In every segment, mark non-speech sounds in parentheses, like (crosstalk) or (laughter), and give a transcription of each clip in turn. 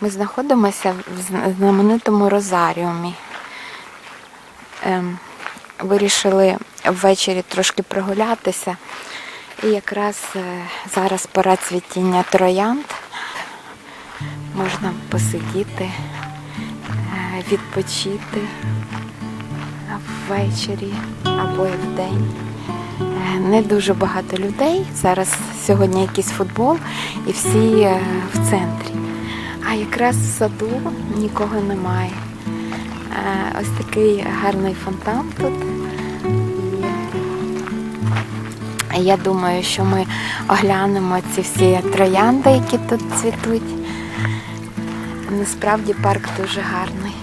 Ми знаходимося в знаменитому розаріумі. Ем, вирішили ввечері трошки прогулятися. І якраз е, зараз пора цвітіння троянд. Можна посидіти, е, відпочити ввечері або і вдень. Не дуже багато людей. Зараз сьогодні якийсь футбол і всі е, в центрі. А якраз в саду нікого немає. Е, Ось такий гарний фонтан тут. Я думаю, що ми оглянемо ці всі троянди, які тут цвітуть. Насправді парк дуже гарний.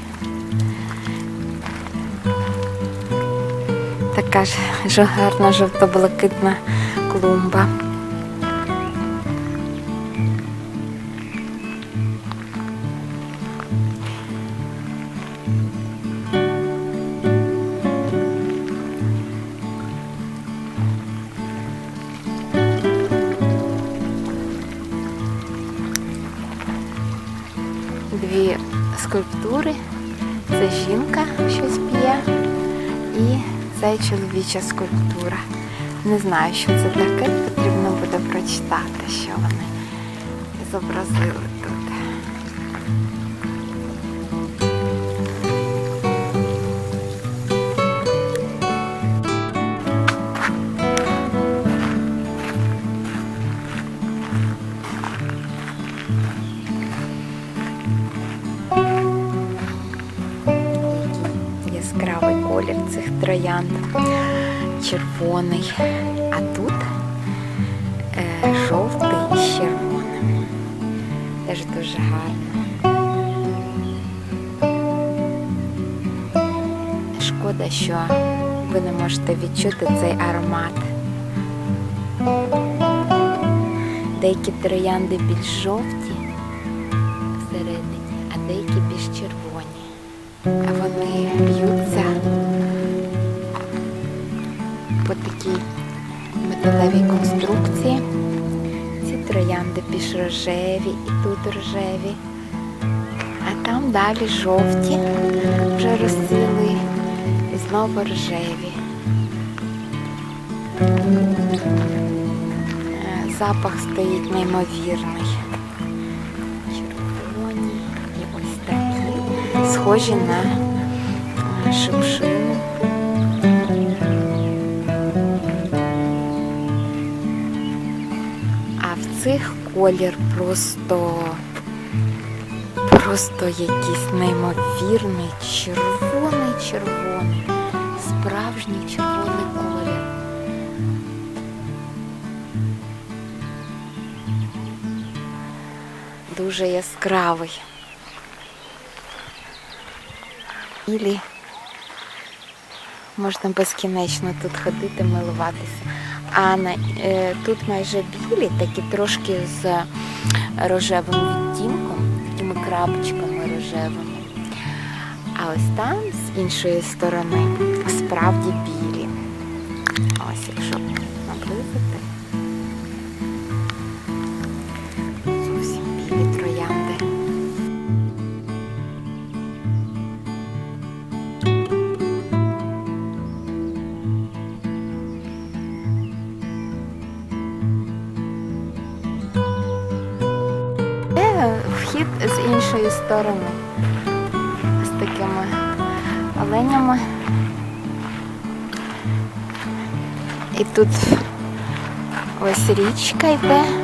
Така ж гарна жовто-блакитна клумба. Дві скульптури. Це жінка щось п'є і це чоловіча скульптура. Не знаю, що це таке, потрібно буде прочитати, що вони зобразили колір цих троянд, червоний, а тут е, жовтий з червоним. Теж дуже гарно. Шкода, що ви не можете відчути цей аромат. Деякі троянди більш жовті по такій металевій конструкції. Ці троянди більш рожеві і тут рожеві. А там далі жовті вже розцвіли і знову рожеві. Е, Запах стоїть неймовірний. Червоні і ось такі, схожі на е, шипшину. А в цих колір просто, просто якийсь неймовірний червоний червоний, справжній червоний колір. Дуже яскравий. Ілі можна безкінечно тут ходити, милуватися. А е, тут майже білі, такі трошки з рожевим відтінком, такими крапочками рожевими. А ось там, з іншої сторони, справді білі. Сторони. З такими оленями. І тут ось річка йде.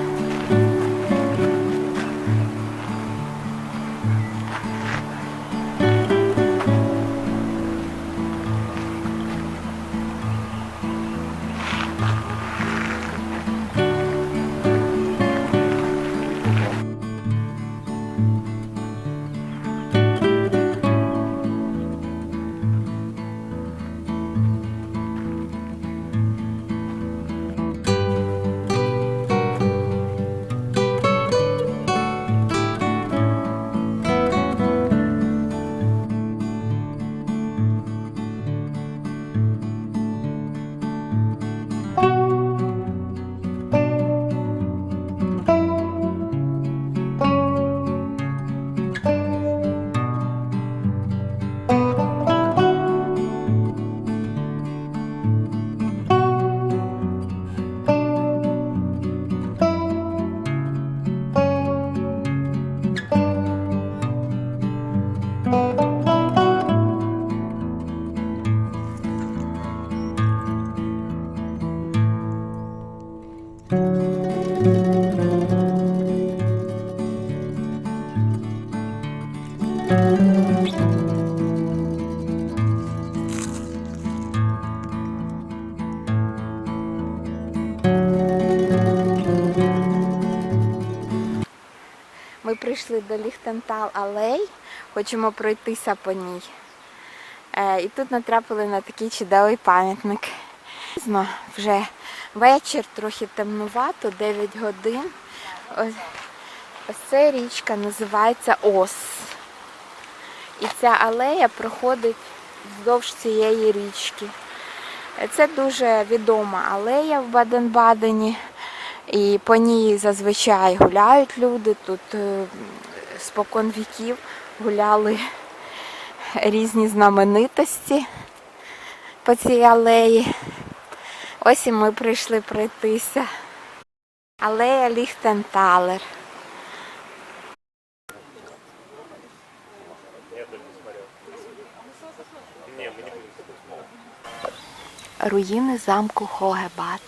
Прийшли до Ліхтентал алей, хочемо пройтися по ній. Е, і тут натрапили на такий чудовий пам'ятник. Вже вечір, трохи темнувато, 9 годин. Ось, ця річка називається Ос. І ця алея проходить вздовж цієї річки. Це дуже відома алея в Баден-Бадені. І по ній зазвичай гуляють люди. Тут е, спокон віків гуляли (laughs) різні знаменитості по цій алеї. Ось і ми прийшли пройтися. Алея Ліхтенталер. Руїни замку Хогебат.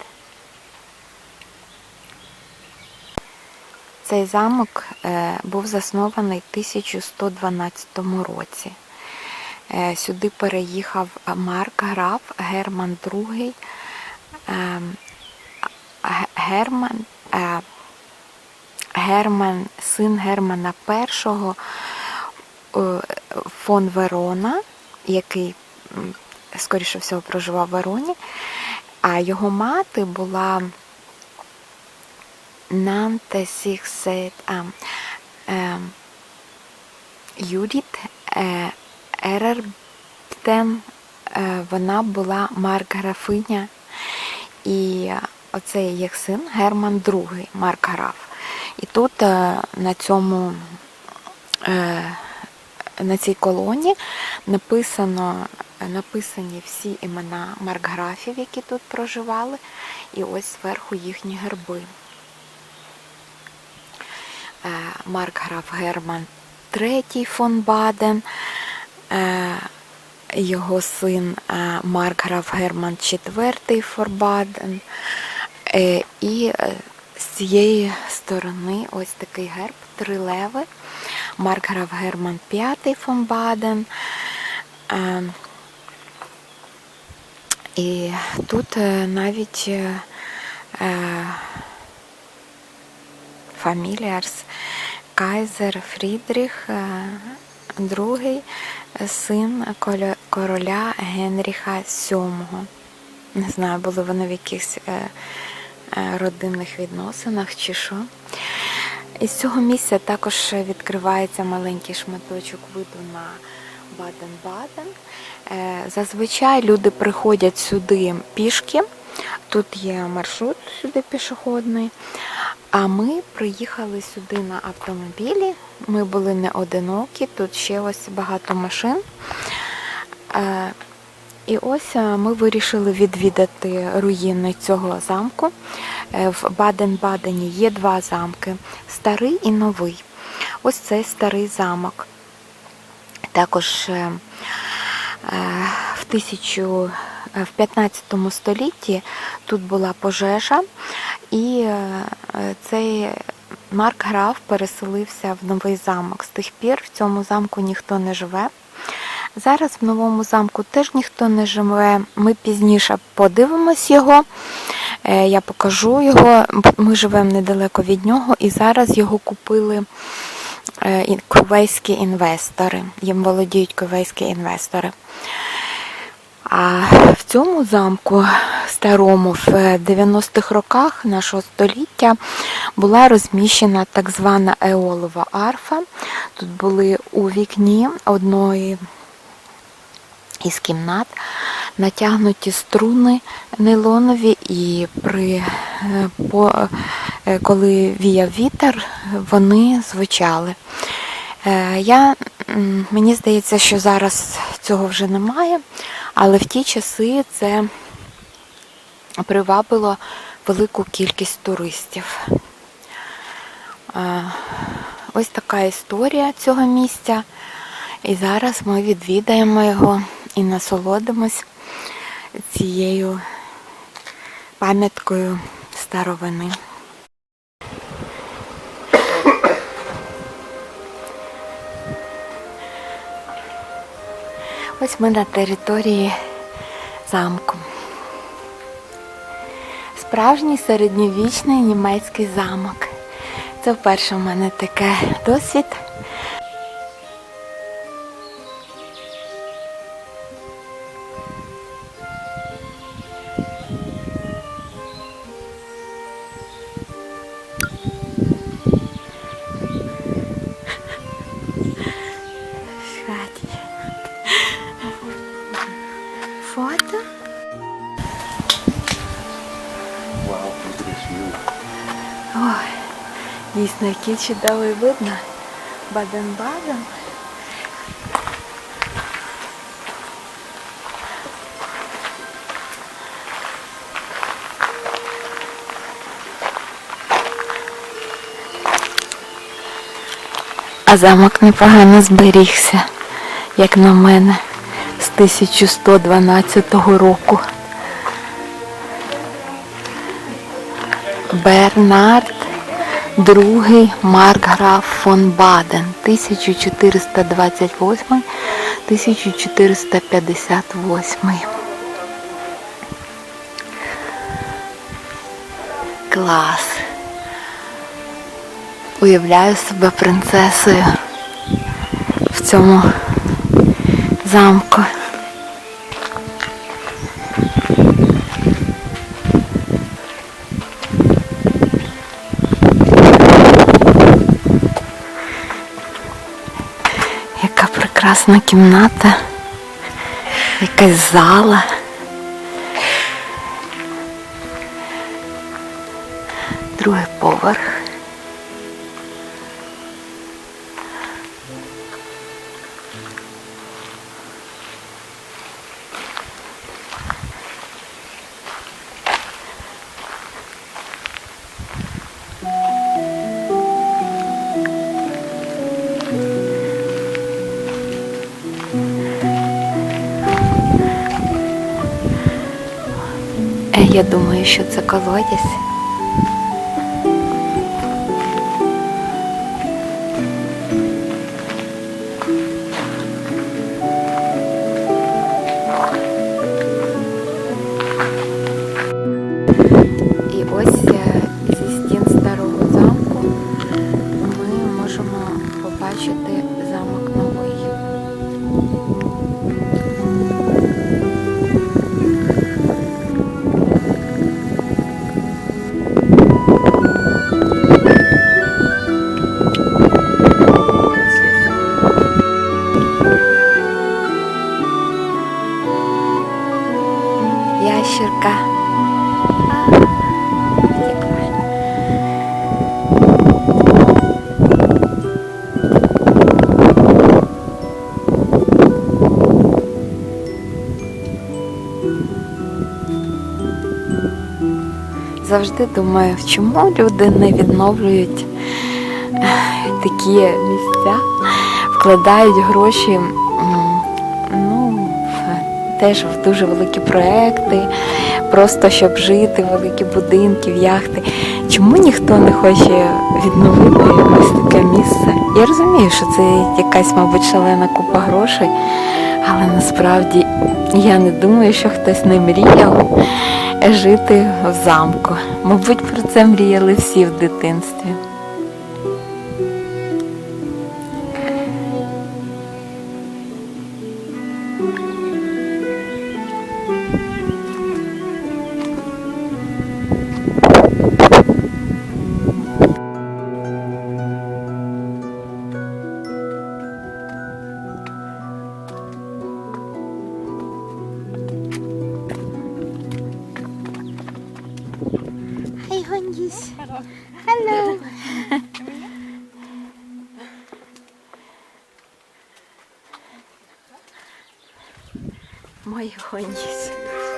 Цей замок е, був заснований в 1112 році. Е, Сюди переїхав Марк граф Герман II. е, Герман, Герман, син Германа е, фон Верона, який, скоріше всього, проживав в Вероні, а його мати була Нанте Сіксет а, е, Юдіт е, Ерербтен. Е, вона була маркграфиня, і оцей їх син Герман II, маркграф. І тут е, на цьому е, на цій колоні написано, написані всі імена маркграфів, які тут проживали, і ось зверху їхні герби. Е, Маркграф Герман III фон Баден, е, його син е, Маркграф Герман IV фон Баден. І з цієї сторони ось такий герб, три леви. Маркграф Герман V фон Баден. І тут навіть Фаміліарс Кайзер Фрідріх II, син короля Генріха VII. Не знаю, були вони в якихось е, е, родинних відносинах чи що. Із цього місця також відкривається маленький шматочок виду на Баден-Баден. Е, Зазвичай люди приходять сюди пішки. Тут є маршрут сюди пішохідний. А ми приїхали сюди на автомобілі. Ми були не одинокі, тут ще ось багато машин. Е, І ось е, ми вирішили відвідати руїни цього замку. Е, В Баден-Бадені є два замки старий і новий. Ось цей старий замок. Також в тисячу в 15 столітті тут була пожежа, і е, цей Марк Граф переселився в новий замок. З тих пір в цьому замку ніхто не живе. Зараз в новому замку теж ніхто не живе. Ми пізніше подивимось його. Е, Я покажу його. Ми живемо недалеко від нього, і зараз його купили е, кувейські інвестори. Їм володіють кувейські інвестори. А в цьому замку старому в 90-х роках нашого століття була розміщена так звана еолова арфа. Тут були у вікні одної із кімнат натягнуті струни нейлонові, і при, е, по, е, коли віяв вітер, вони звучали. Е, Я, мені здається, що зараз цього вже немає, але в ті часи це привабило велику кількість туристів. Е, Ось така історія цього місця. І зараз ми відвідаємо його і насолодимось цією пам'яткою старовини. Ось ми на території замку. Справжній середньовічний німецький замок. Це вперше в мене таке досвід. Який чудовий видно. Баден-баден. А замок непогано зберігся, як на мене, з 1112 року. Бернард II Маркграф фон Баден 1428-1458. Клас. Уявляю себе принцесою в цьому замку. Прекрасна кімната, якась зала. Другий поверх. Я думаю, що це колодязь. Завжди думаю, чому люди не відновлюють е, такі місця, вкладають гроші ну, теж в дуже великі проекти, просто щоб жити, великі будинки, яхти. Чому ніхто не хоче відновити ось таке місце? Я розумію, що це якась, мабуть, шалена купа грошей, але насправді я не думаю, що хтось не мріяв жити в замку. Мабуть, про це мріяли всі в дитинстві. Honjis. Hello. My Honjis.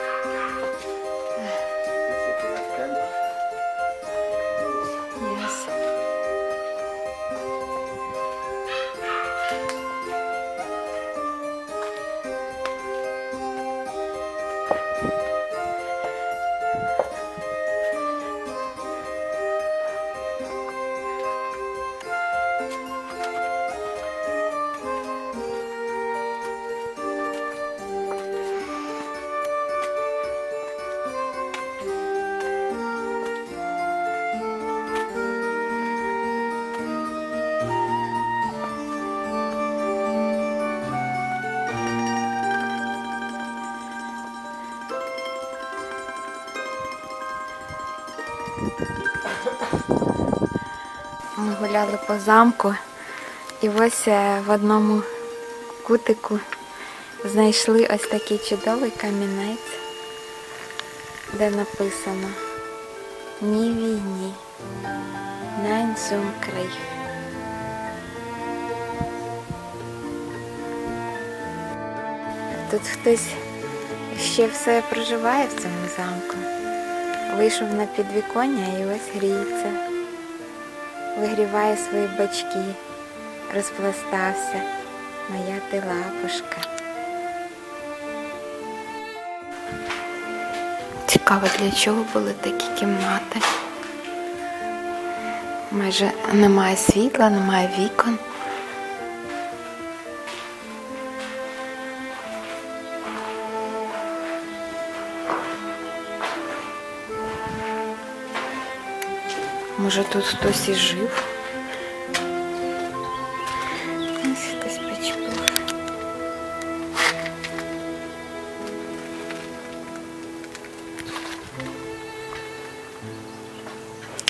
Гуляли по замку і ось е, в одному кутику знайшли ось такий чудовий камінець, де написано Ні війні, zum Krieg. Тут хтось ще все проживає в цьому замку. Вийшов на підвіконня і ось гріється. Вигріває свої бачки, розпластався. Моя ти лапушка. Цікаво, для чого були такі кімнати. Майже немає світла, немає вікон. Може тут хтось і жив. Ось хтось почепив.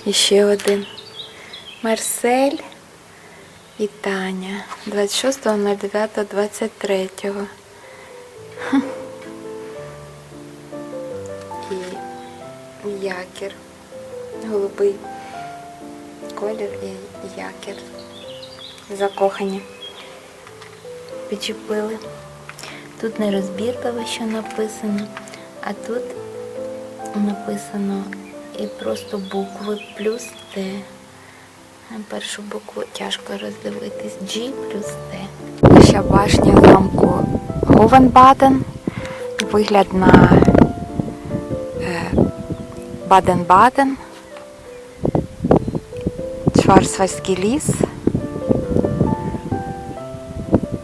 І ще один. Марсель і Таня. 26.09.23. Хм. І якір. Голубий колір і якір. Закохані. Підчепили. Тут не розбірливо, що написано, а тут написано і просто букви плюс Т. Першу букву тяжко роздивитись. G плюс Т. Ще башня замку Говенбаден. Вигляд на е, Баден-Баден. Шварцвальський ліс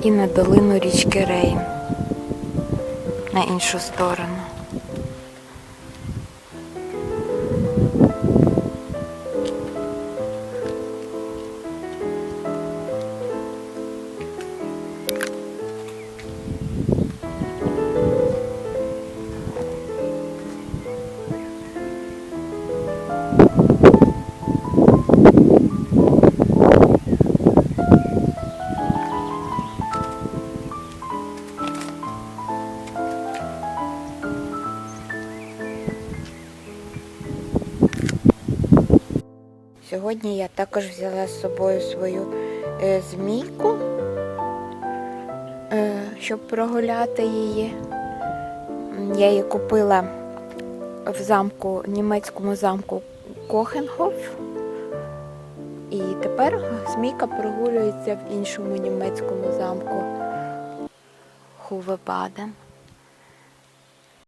і на долину річки Рейн на іншу сторону. Сьогодні я також взяла з собою свою е, змійку, е, щоб прогуляти її. Я її купила в замку, німецькому замку Кохенхоф. І тепер змійка прогулюється в іншому німецькому замку Хувебаден.